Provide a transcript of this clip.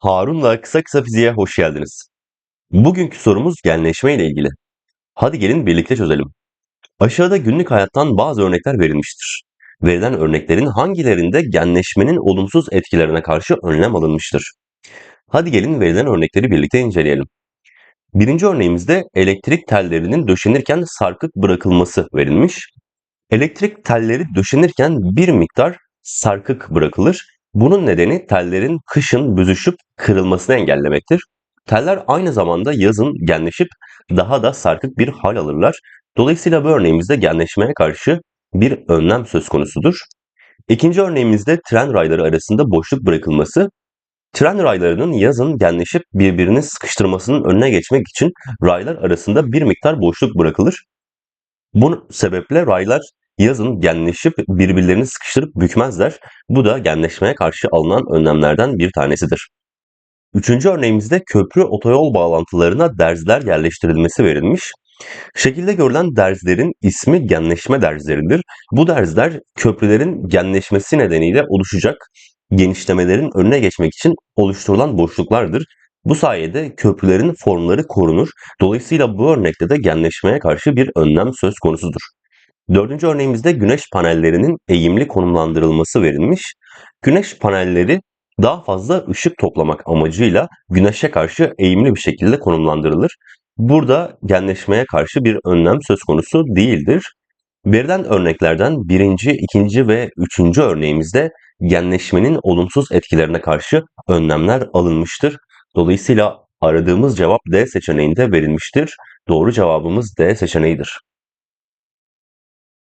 Harun'la Kısa Kısa Fiziğe hoş geldiniz. Bugünkü sorumuz genleşme ile ilgili. Hadi gelin birlikte çözelim. Aşağıda günlük hayattan bazı örnekler verilmiştir. Verilen örneklerin hangilerinde genleşmenin olumsuz etkilerine karşı önlem alınmıştır? Hadi gelin verilen örnekleri birlikte inceleyelim. Birinci örneğimizde elektrik tellerinin döşenirken sarkık bırakılması verilmiş. Elektrik telleri döşenirken bir miktar sarkık bırakılır. Bunun nedeni tellerin kışın büzüşüp kırılmasını engellemektir. Teller aynı zamanda yazın genleşip daha da sarkık bir hal alırlar. Dolayısıyla bu örneğimizde genleşmeye karşı bir önlem söz konusudur. İkinci örneğimizde tren rayları arasında boşluk bırakılması. Tren raylarının yazın genleşip birbirini sıkıştırmasının önüne geçmek için raylar arasında bir miktar boşluk bırakılır. Bu sebeple raylar yazın genleşip birbirlerini sıkıştırıp bükmezler. Bu da genleşmeye karşı alınan önlemlerden bir tanesidir. Üçüncü örneğimizde köprü otoyol bağlantılarına derzler yerleştirilmesi verilmiş. Şekilde görülen derzlerin ismi genleşme derzleridir. Bu derzler köprülerin genleşmesi nedeniyle oluşacak genişlemelerin önüne geçmek için oluşturulan boşluklardır. Bu sayede köprülerin formları korunur. Dolayısıyla bu örnekte de genleşmeye karşı bir önlem söz konusudur. Dördüncü örneğimizde güneş panellerinin eğimli konumlandırılması verilmiş. Güneş panelleri daha fazla ışık toplamak amacıyla güneşe karşı eğimli bir şekilde konumlandırılır. Burada genleşmeye karşı bir önlem söz konusu değildir. Verilen örneklerden birinci, ikinci ve üçüncü örneğimizde genleşmenin olumsuz etkilerine karşı önlemler alınmıştır. Dolayısıyla aradığımız cevap D seçeneğinde verilmiştir. Doğru cevabımız D seçeneğidir.